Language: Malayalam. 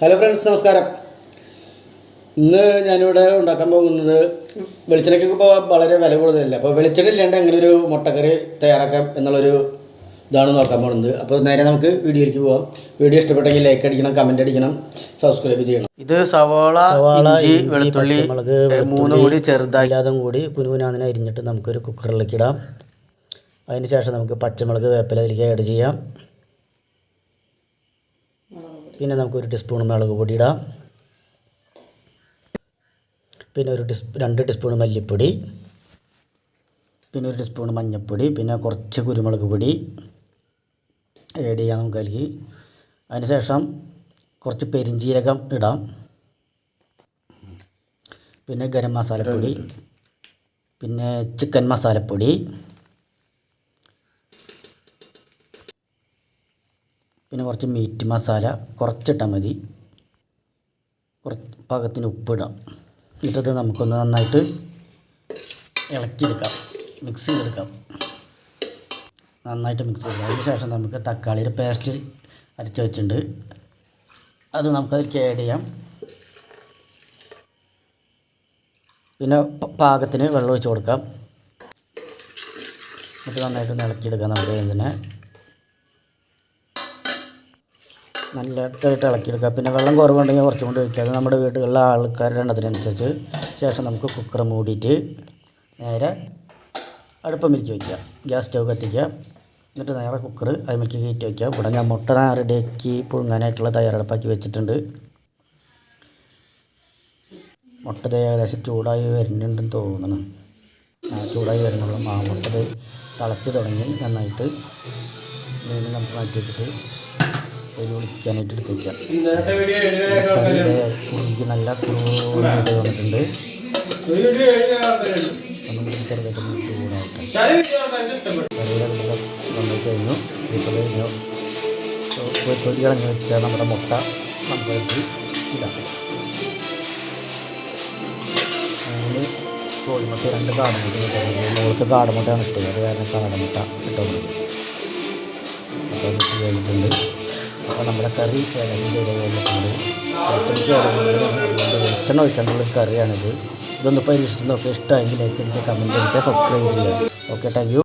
ഹലോ ഫ്രണ്ട്സ് നമസ്കാരം. ഇന്ന് ഞാനിവിടെ ഉണ്ടാക്കാൻ പോകുന്നത് വെളിച്ചെണ്ണയ്ക്ക് ഇപ്പോൾ വളരെ വില കൂടുതലല്ല? അപ്പോൾ വെളിച്ചെണ്ണ ഇല്ലാണ്ട് എങ്ങനെ ഒരു മുട്ടക്കറി തയ്യാറാക്കാം എന്നുള്ളൊരു ഇതാണ് നോക്കാൻ പോകുന്നത്. അപ്പോൾ നേരെ നമുക്ക് വീഡിയോയിലേക്ക് പോകാം വീഡിയോ ഇഷ്ടപ്പെട്ടെങ്കിൽ ലൈക്ക് അടിക്കണം കമന്റ് അടിക്കണം സബ്സ്ക്രൈബ് ചെയ്യണം. ഇത് സവാള സവാള, ഇഞ്ചി വെളുത്തുള്ളി നമ്മൾക്ക് മൂന്ന് കൂടി ചെറുതായി ഇല്ലാതും കൂടി കുനുകുനാന്നിനെ അരിഞ്ഞിട്ട് നമുക്കൊരു കുക്കറിലേക്ക് ഇടാം. അതിന് ശേഷം നമുക്ക് പച്ചമുളക് വേപ്പില അതിലേക്ക് ആഡ് ചെയ്യാം. പിന്നെ നമുക്ക് ഒരു ടീസ്പൂൺ മുളക് പൊടി ഇടാം. പിന്നെ ഒരു ടീസ് രണ്ട് ടീസ്പൂൺ മല്ലിപ്പൊടി. പിന്നെ ഒരു ടീസ്പൂൺ മഞ്ഞൾപ്പൊടി പിന്നെ കുറച്ച് കുരുമുളക് പൊടി ആഡ് ചെയ്യാം നമുക്ക് അതിലേക്ക്. അതിനുശേഷം കുറച്ച് പെരിഞ്ചീരകം ഇടാം. പിന്നെ ഗരം മസാലപ്പൊടി. പിന്നെ ചിക്കൻ മസാലപ്പൊടി. പിന്നെ കുറച്ച് മീറ്റ് മസാല കുറച്ചിട്ടാൽ മതി. കുറച്ച് പാകത്തിന് ഉപ്പിടാം. എന്നിട്ടത് നമുക്കൊന്ന് നന്നായിട്ട് ഇളക്കിയെടുക്കാം. മിക്സ് ചെയ്തെടുക്കാം. നന്നായിട്ട് മിക്സ് ചെയ്തെടുക്കാം. അതിന് ശേഷം നമുക്ക് തക്കാളിയുടെ പേസ്റ്റ് അരച്ച് വെച്ചിട്ടുണ്ട്. അത് നമുക്കതിലേക്ക് ആഡ് ചെയ്യാം. പിന്നെ പാകത്തിന് വെള്ളം ഒഴിച്ച് കൊടുക്കാം. എന്നിട്ട് നന്നായിട്ട് ഇളക്കിയെടുക്കാം. നമുക്ക് ഇതിനെ നല്ലതായിട്ട് ഇളക്കിയെടുക്കുക. പിന്നെ വെള്ളം കുറവുണ്ടെങ്കിൽ കുറച്ചും കൂടി ഒഴിക്കുക. അത് നമ്മുടെ വീടുകളിലെ ആൾക്കാരുടെ എണ്ണത്തിനനുസരിച്ച് ശേഷം നമുക്ക് കുക്കർ മൂടിയിട്ട് നേരെ അടുപ്പം അടുപ്പമിരിക്ക് വയ്ക്കുക. ഗ്യാസ് സ്റ്റവ് കത്തിക്കുക. എന്നിട്ട് നേരെ കുക്കർ അതിലേക്ക് കയറ്റി വയ്ക്കുക. ഇവിടെ ഞാൻ മുട്ട റെഡിയാക്കി പുഴുങ്ങാനായിട്ടുള്ള തയ്യാറെടുപ്പാക്കി വെച്ചിട്ടുണ്ട്. മുട്ട ഏകദേശം ചൂടായി വരുന്നുണ്ടെന്ന് തോന്നുന്നു. ആ ചൂടായി വരുന്നുള്ളൂ ആ മുട്ടത് തിളച്ച് തുടങ്ങി നന്നായിട്ട് മീൻ നമുക്ക് മാറ്റി വെച്ചിട്ട് ഒരു ഒളിക്കാനായിട്ട് എടുത്ത് വയ്ക്കാം ഇന്നത്തെ വീഡിയോ കറിയുടെ കുറുകി നല്ല കുറുകിട്ട് വന്നിട്ടുണ്ട് ചെറുതായിട്ട് ചൂടാവട്ടെ കഴിഞ്ഞു. ഇപ്പോൾ കഴിഞ്ഞു തൊലി കളഞ്ഞു വെച്ച നമ്മുടെ മുട്ട നമുക്ക് ഇടാം അങ്ങനെ കോഴിമുട്ട രണ്ട് കാടമുട്ട മോൾക്ക് കാടമുട്ടയാണ് ഇഷ്ടം. അത് കാരണം കാടമുട്ട കിട്ടുന്നത് അപ്പോൾ അത് കഴിഞ്ഞിട്ടുണ്ട് അപ്പോൾ നമ്മുടെ കറി ശരിയായി വന്നിട്ടുണ്ട് വെളിച്ചെണ്ണയ്ക്ക് അതുകൊണ്ട് വെളിച്ചെണ്ണ ഒഴിക്കാണ്ടുള്ള കറിയാണിത്. ഇതൊന്ന് പരീക്ഷിച്ച് നോക്കുക ഇഷ്ടമെങ്കിൽ ലൈക്ക് എനിക്ക് കമന്റ് അടിക്കുക. സബ്സ്ക്രൈബ് ചെയ്യുക. Okay thank